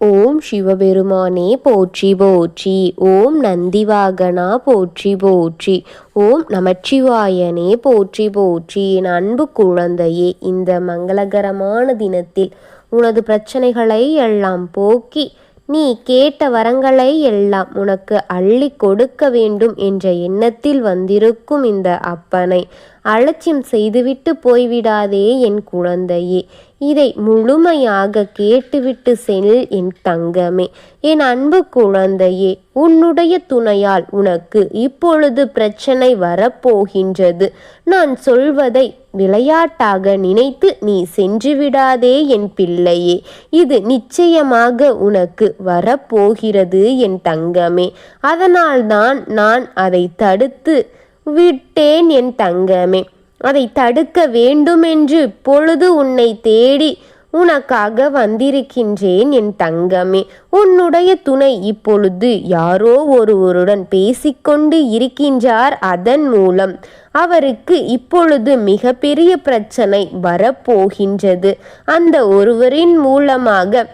ஓம் சிவபெருமானே போற்றி போற்றி. ஓம் நந்திவாகனா போற்றி போற்றி. ஓம் நமச்சிவாயனே போற்றி போற்றி. என் அன்பு குழந்தையே இந்த மங்களகரமான தினத்தில் உனது பிரச்சனைகளை எல்லாம் போக்கி நீ கேட்ட வரங்களை எல்லாம் உனக்கு அள்ளி கொடுக்க வேண்டும் என்ற எண்ணத்தில் வந்திருக்கும் இந்த அப்பனை அலட்சியம் செய்துவிட்டு போய்விடாதே என் குழந்தையே. இதை முழுமையாக கேட்டுவிட்டு செல் என் தங்கமே. என் அன்பு குழந்தையே உன்னுடைய துணையால் உனக்கு இப்பொழுது பிரச்சனை வரப்போகின்றது. நான் சொல்வதை விளையாட்டாக நினைத்து நீ சென்று விடாதே என் பிள்ளையே. இது நிச்சயமாக உனக்கு வரப்போகிறது என் தங்கமே. அதனால்தான் நான் அதை தடுத்து விட்டேன் என் தங்கமே. அதை தடுக்க வேண்டுமென்று பொழுது உன்னை தேடி உனக்காக வந்திருக்கின்றேன் என் தங்கமே. உன்னுடைய துணை இப்பொழுது யாரோ ஒருவருடன் பேசிக்கொண்டு இருக்கின்றார் அதன் மூலம். அவருக்கு இப்பொழுது மிகப்பெரிய பிரச்சனை வரப்போகின்றது. அந்த ஒருவரின் மூலமாக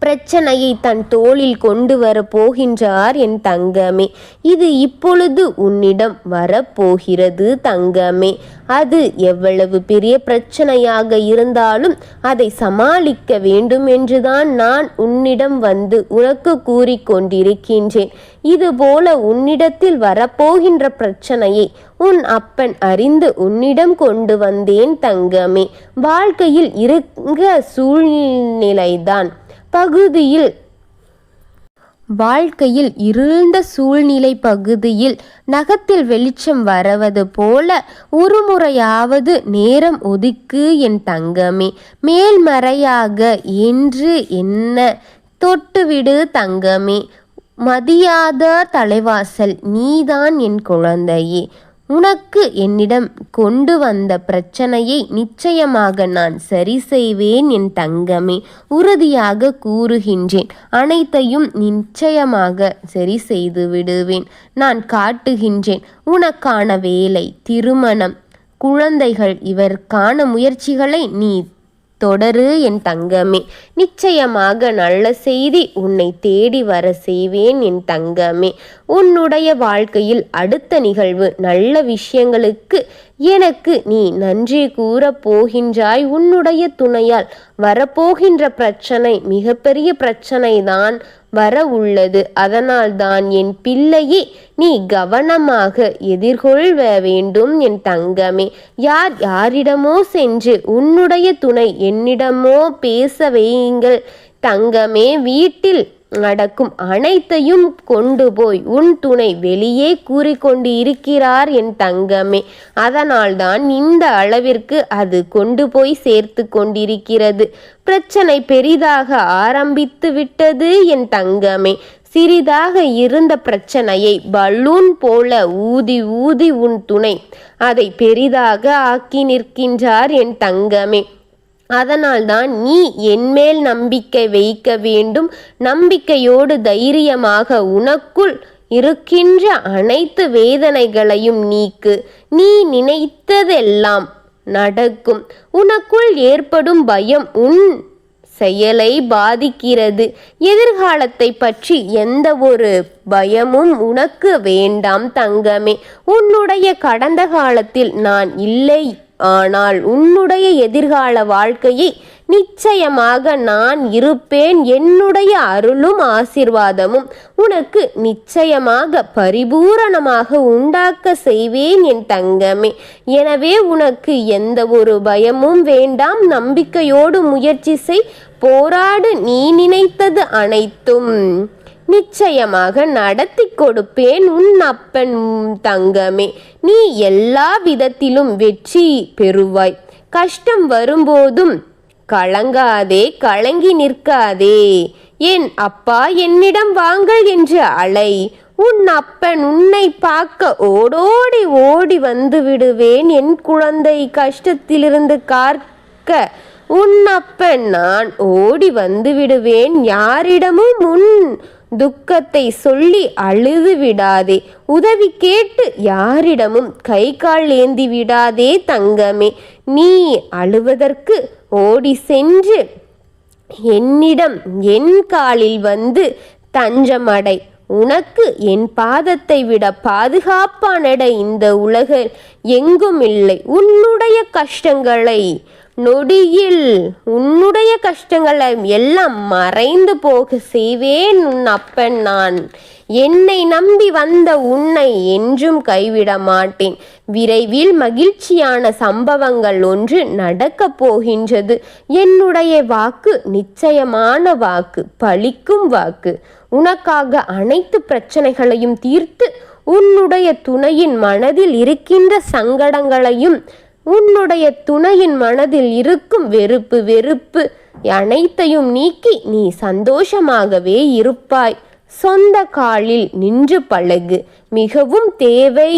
பிரச்சனையை தன் தோளில் கொண்டு வர போகின்றார் என் தங்கமே. இது இப்பொழுது உன்னிடம் வரப்போகிறது தங்கமே. அது எவ்வளவு பெரிய பிரச்சனையாக இருந்தாலும் அதை சமாளிக்க வேண்டும் என்றுதான் நான் உன்னிடம் வந்து உனக்கு கூறிக்கொண்டிருக்கின்றேன் இதுபோல உன்னிடத்தில் வரப்போகின்ற பிரச்சனையை உன் அப்பன் அறிந்து உன்னிடம் கொண்டு வந்தேன் தங்கமே. வாழ்க்கையில் இருக்க சூழ்நிலைதான். பகுதியில். வாழ்க்கையில் இருண்ட சூழ்நிலை பகுதியில் நகத்தில் வெளிச்சம் வரவது போல ஒரு முறையாவது நேரம் ஒதுக்கு என் தங்கமே. மேல்மறையாக என்று என்ன தொட்டுவிடு தங்கமே. மதியாத தலைவாசல் நீதான் என் குழந்தையே. உனக்கு என்னிடம் கொண்டு வந்த பிரச்சனையை நிச்சயமாக நான் சரி செய்வேன் என் தங்கமே உறுதியாக கூறுகின்றேன். அனைத்தையும் நிச்சயமாக சரி செய்து விடுவேன். நான் காட்டுகின்றேன் உனக்கான வேலை திருமணம் குழந்தைகள் இவர்க்கான முயற்சிகளை நீ தொடரு என் தங்கமே. நிச்சயமாக நல்ல செய்தி உன்னை தேடி வர செய்வேன் என் தங்கமே. உன்னுடைய வாழ்க்கையில் அடுத்த நிகழ்வு நல்ல விஷயங்களுக்கு எனக்கு நீ நன்றி கூறப் போகின்றாய். உன்னுடைய துணையால் வரப்போகின்ற பிரச்சனை மிகப்பெரிய பிரச்சனை தான் வர உள்ளது. அதனால்தான் என் பிள்ளையே நீ கவனமாக எதிர்கொள்ள வேண்டும் என் தங்கமே. யார் யாரிடமோ சென்று உன்னுடைய துணை என்னிடமோ பேச வையுங்கள். தங்கமே வீட்டில் நடக்கும் அனைத்தையும் கொண்டு போய் உன் துணை வெளியே கூறிக்கொண்டு இருக்கிறார் என் தங்கமே. அதனால்தான் இந்த அளவிற்கு அது கொண்டு போய் சேர்த்து கொண்டிருக்கிறது. பிரச்சனை பெரிதாக ஆரம்பித்து விட்டது என் தங்கமே. சிறிதாக இருந்த பிரச்சனையை பலூன் போல ஊதி ஊதி உன் துணை அதை பெரிதாக ஆக்கி நிற்கின்றார் என் தங்கமே. அதனால்தான் நீ என்மேல் நம்பிக்கை வைக்க வேண்டும். நம்பிக்கையோடு தைரியமாக உனக்குள் இருக்கின்ற அனைத்து வேதனைகளையும் நீக்கு. நீ நினைத்ததெல்லாம் நடக்கும். உனக்குள் ஏற்படும் பயம் உன் செயலை பாதிக்கிறது. எதிர்காலத்தை பற்றி எந்த ஒரு பயமும் உனக்கு வேண்டாம் தங்கமே. உன்னுடைய கடந்த காலத்தில் நான் இல்லை. ஆனால் உன்னுடைய எதிர்கால வாழ்க்கையை நிச்சயமாக நான் இருப்பேன். என்னுடைய அருளும் ஆசிர்வாதமும் உனக்கு நிச்சயமாக பரிபூரணமாக உண்டாக்க செய்வேன் என் தங்கமே. எனவே உனக்கு எந்த ஒரு பயமும் வேண்டாம். நம்பிக்கையோடு முயற்சி செய். போராடு. நீ நினைத்தது அனைத்தும். நிச்சயமாக நடத்தி கொடுப்பேன் உன் அப்பன் தங்கமே. நீ எல்லா விதத்திலும் வெற்றி பெறுவாய். கஷ்டம் வரும்போதும் கலங்காதே கலங்கி நிற்காதே. என் அப்பா என்னிடம் வாங்கள் என்று அலை. உன் அப்பன் உன்னை பார்க்க ஓடோடி ஓடி வந்து விடுவேன். என் குழந்தை கஷ்டத்திலிருந்து காக்க உன் அப்பன் நான் ஓடி வந்து விடுவேன். யாரிடமும் உன் துக்கத்தை சொல்லி அழுது விடாதே. உதவி கேட்டு யாரிடமும் கை கால் ஏந்தி விடாதே தங்கமே. நீ அழுவதற்கு ஓடி சென்று என்னிடம் என் காலில் வந்து தஞ்சமடை. உனக்கு என் பாதத்தை விட பாதுகாப்பானட இந்த உலகில் எங்கும் இல்லை உன்னுடைய கஷ்டங்களை நொடியில் உன்னுடைய கஷ்டங்களை எல்லாம் மறைந்து போக செய்வேன் உன் அப்பன் நான். என்னை நம்பி வந்த உன்னை என்றும் கைவிட மாட்டேன். விரைவில் மகிழ்ச்சியான சம்பவங்கள் ஒன்று நடக்கப் போகின்றது. என்னுடைய வாக்கு நிச்சயமான வாக்கு பழிக்கும் வாக்கு. உனக்காக அனைத்து பிரச்சனைகளையும் தீர்த்து உன்னுடைய துணையின் மனதில் இருக்கின்ற சங்கடங்களையும் உன்னுடைய துணையின் மனதில் இருக்கும் வெறுப்பு வெறுப்பு அனைத்தையும் நீக்கி நீ சந்தோஷமாகவே இருப்பாய். சொந்த காலில் நின்று பழகு. மிகவும் தேவை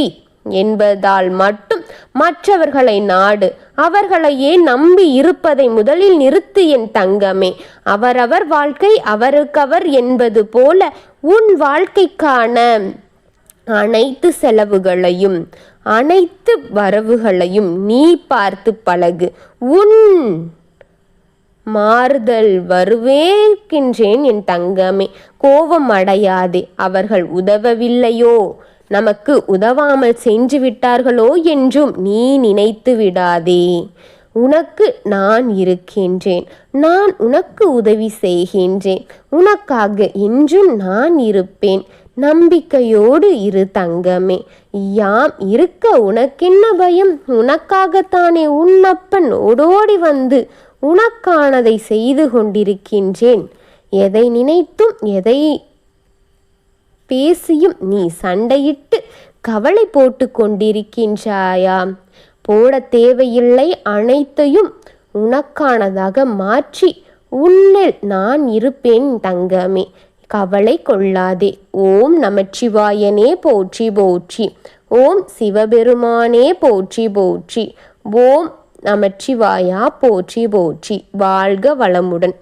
என்பதால் மட்டும் மற்றவர்களை நாடு. அவர்களையே நம்பி இருப்பதை முதலில் நிறுத்து என் தங்கமே. அவரவர் வாழ்க்கை அவருக்கவர் என்பது போல உன் வாழ்க்கைக்கான அனைத்து செலவுகளையும் அனைத்து வரவுகளையும் நீ பார்த்து பழகு. உன் மாறுதல் வருவேற்கின்றேன் என் தங்கமே. கோபம் அடையாதே அவர்கள் உதவவில்லையோ? நமக்கு உதவாமல் சென்று விட்டார்களோ என்றும் நீ நினைத்து விடாதே. உனக்கு நான் இருக்கின்றேன். நான் உனக்கு உதவி செய்கின்றேன். உனக்காக என்றும் நான் இருப்பேன். நம்பிக்கையோடு இரு தங்கமே. யாம் இருக்க உனக்கென்ன பயம்? உனக்காகத்தானே உன்னப்பன் ஓடோடி வந்து உனக்கானதை செய்து கொண்டிருக்கின்றேன். எதை நினைத்தும் எதை பேசியும் நீ சண்டையிட்டு கவலை போட்டு கொண்டிருக்கின்றாயா போட தேவையில்லை அனைத்தையும் உனக்கானதாக மாற்றி உன்னில் நான் இருப்பேன் தங்கமே. கவலை கொள்ளாதே. ஓம் நமச்சிவாயனே போற்றி போற்றி. ஓம் சிவபெருமானே போற்றி போற்றி. ஓம் நமச்சிவாயா போற்றி போற்றி. வாழ்க வளமுடன்.